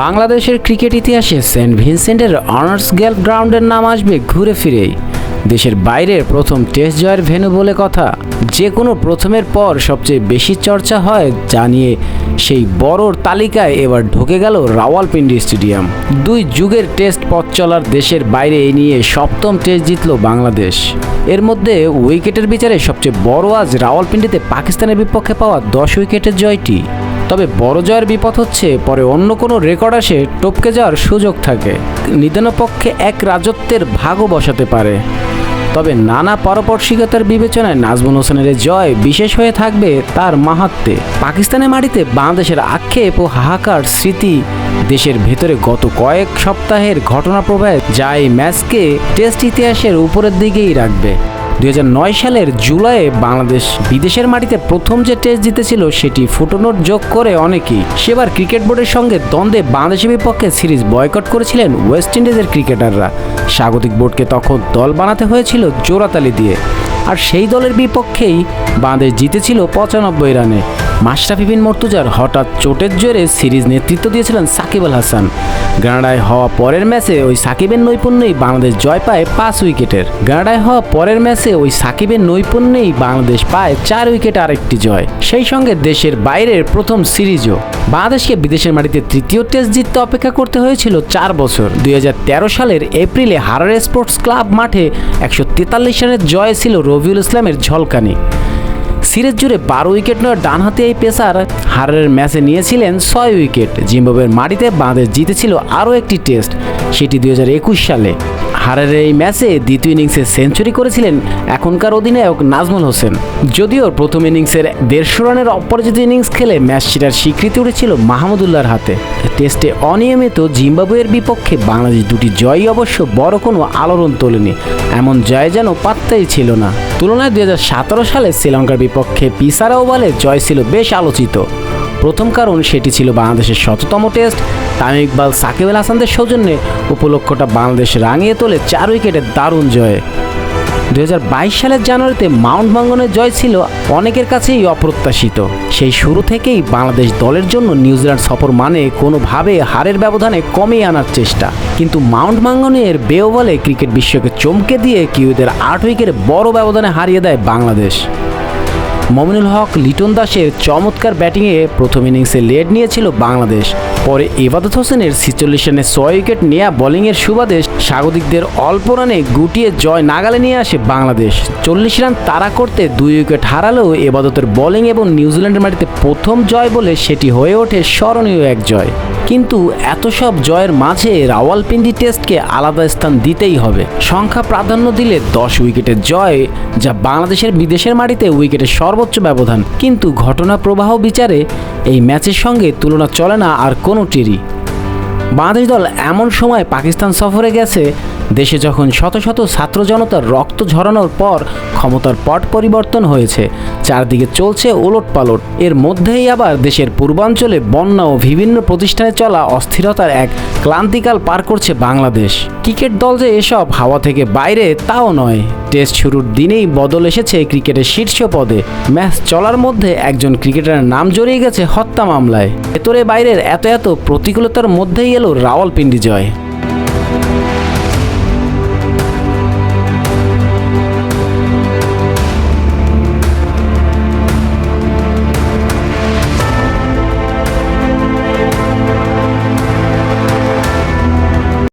বাংলাদেশের ক্রিকেট ইতিহাসে Saint ভিনসেন্টের honours গেল গ্রাউন্ডের নাম আসবে ঘুরে ফিরেই। দেশের বাইরের প্রথম টেস্ট জয়ের ভেন্যু বলে কথা। যে কোনো প্রথমের পর সবচেয়ে বেশি চর্চা হয় জানিয়ে সেই বড়র তালিকায় এবার ঢুকে গেল রাওয়ালপিন্ডি স্টেডিয়াম। দুই যুগের টেস্ট পথ চলার দেশের বাইরে এ নিয়ে সপ্তম টেস্ট জিতল বাংলাদেশ। এর মধ্যে উইকেটের বিচারে সবচেয়ে বড় আজ রাওয়ালপিন্ডিতে পাকিস্তানের বিপক্ষে পাওয়া দশ উইকেটের জয়টি। তবে বড় জয়ের বিপদ হচ্ছে, পরে অন্য কোনো রেকর্ড আসে, টপকে যাওয়ার সুযোগ থাকে। নিদানপক্ষে এক রাজত্বের ভাগও বসাতে পারে। তবে নানা পারপার্শ্বিকতার বিবেচনায় নাজমুল হোসেনের জয় বিশেষ হয়ে থাকবে তার মাহাত্মে। পাকিস্তানের মাটিতে বাংলাদেশের আক্ষেপ ও হাহাকার স্মৃতি দেশের ভেতরে গত কয়েক সপ্তাহের ঘটনা প্রবাহে যা এই ম্যাচকে টেস্ট ইতিহাসের উপরের দিকেই রাখবে। দুই হাজার নয় সালের জুলাইয়ে বাংলাদেশ বিদেশের মাটিতে প্রথম যে টেস্ট জিতেছিল, সেটি ফুটনোর যোগ করে অনেকেই। সেবার ক্রিকেট বোর্ডের সঙ্গে দ্বন্দ্বে বাংলাদেশের বিপক্ষে সিরিজ বয়কট করেছিলেন ওয়েস্ট ইন্ডিজের ক্রিকেটাররা। স্বাগতিক বোর্ডকে তখন দল বানাতে হয়েছিল জোরাতালি দিয়ে। আর সেই দলের বিপক্ষেই বাংলাদেশ জিতেছিল পঁচানব্বই রানে। মাশরাফি মর্তুজার হঠাৎ চোটের জোরে সিরিজ নেতৃত্ব দিয়েছিলেন সাকিব আল হাসান। গ্রানাডায় হওয়া পরের ম্যাচে ওই সাকিবের নৈপুণ্যেই বাংলাদেশ জয় পায় পাঁচ উইকেটের। গ্রানাডায় হওয়া পরের ম্যাচে ওই সাকিবের নৈপুণ্যেই বাংলাদেশ পায় চার উইকেট আরেকটি জয়। সেই সঙ্গে দেশের বাইরের প্রথম সিরিজও। বাংলাদেশকে বিদেশের মাটিতে তৃতীয় টেস্ট জিততে অপেক্ষা করতে হয়েছিল চার বছর। দুই হাজার তেরো সালের এপ্রিলে হারারে স্পোর্টস ক্লাব মাঠে একশো তেতাল্লিশ রানের জয় ছিল রবিউল ইসলামের ঝলকানি। সিরিজ জুড়ে বারো উইকেট নেওয়া ডানহাতে এই পেসার হারের ম্যাচে নিয়েছিলেন ছয় উইকেট। জিম্বাবুয়ের মাটিতে বাংলাদেশ জিতেছিল আরও একটি টেস্ট। সেটি দুই হাজার একুশ সালে। হারের এই ম্যাচে দ্বিতীয় ইনিংসে সেঞ্চুরি করেছিলেন এখনকার অধিনায়ক নাজমুল হোসেন। যদিও প্রথম ইনিংসের দেড়শো রানের অপরাজিত ইনিংস খেলে ম্যাচ সেটার স্বীকৃতি উঠেছিল মাহমুদুল্লাহর হাতে। টেস্টে অনিয়মিত জিম্বাবুয়ের বিপক্ষে বাংলাদেশ দুটি জয়ই অবশ্য বড় কোনো আলোড়ন তোলেনি। এমন জয় যেন পাত্তাই ছিল না। তুলনায় দু হাজার সতেরো সালে শ্রীলঙ্কার বিপক্ষে পিসারা ওভালে জয় ছিল বেশ আলোচিত। প্রথম কারণ সেটি ছিল বাংলাদেশের শততম টেস্ট। তামিম ইকবাল, সাকিব আল হাসানদের সৌজন্যে উপলক্ষটা বাংলাদেশ রাঙিয়ে তোলে চার উইকেটে দারুণ জয়ে। দু হাজার বাইশ সালের জানুয়ারিতে মাউন্ট বাঙ্গনের জয় ছিল অনেকের কাছেই অপ্রত্যাশিত। সেই শুরু থেকেই বাংলাদেশ দলের জন্য নিউজিল্যান্ড সফর মানে কোনোভাবে হারের ব্যবধানে কমিয়ে আনার চেষ্টা। কিন্তু মাউন্ট বাঙ্গনের বেও বলে ক্রিকেট বিশ্বকে চমকে দিয়ে কিউদের আট উইকেটে বড় ব্যবধানে হারিয়ে দেয় বাংলাদেশ। মমিনুল হক, লিটন দাসের চমৎকার ব্যাটিংয়ে প্রথম ইনিংসে লেড নিয়েছিল বাংলাদেশ। পরে ইবাদত হোসেনের ছিচল্লিশ রানে ছয় উইকেট নেয়া বোলিংয়ের সুবাদে স্বাগতিকদের অল্প রানে গুটিয়ে জয় নাগালে নিয়ে আসে বাংলাদেশ। চল্লিশ রান তাড়া করতে দুই উইকেট হারালেও এবাদতের বোলিং এবং নিউজিল্যান্ডের মাটিতে প্রথম জয় বলে সেটি হয়ে ওঠে স্মরণীয় এক জয়। কিন্তু এত সব জয়ের মাঝে রাওয়ালপিন্ডি টেস্টকে আলাদা স্থান দিতেই হবে। সংখ্যা প্রাধান্য দিলে দশ উইকেটের জয়, যা বাংলাদেশের বিদেশের মাটিতে উইকেটের সর্বোচ্চ ব্যবধান। কিন্তু ঘটনা প্রবাহ বিচারে এই ম্যাচের সঙ্গে তুলনা চলে না আর কোনোটিরই বাংলাদেশ দল এমন সময় পাকিস্তান সফরে গেছে দেশে যখন শত শত ছাত্র জনতার রক্ত ঝরানোর পর ক্ষমতার পট পরিবর্তন হয়েছে, চারদিকে চলছে ওলট পালট এর মধ্যেই আবার দেশের পূর্বাঞ্চলে বন্যা ও বিভিন্ন প্রতিষ্ঠানে চলা অস্থিরতার এক ক্লান্তিকাল পার করছে বাংলাদেশ। ক্রিকেট দল যে এসব হাওয়া থেকে বাইরে, তাও নয়। টেস্ট শুরুর দিনেই বদল এসেছে ক্রিকেটের শীর্ষ পদে। ম্যাচ চলার মধ্যে একজন ক্রিকেটারের নাম জড়িয়ে গেছে হত্যা মামলায়। ভেতরে বাইরের এত এত প্রতিকূলতার মধ্যেই এলো রাওয়ালপিন্ডি জয়।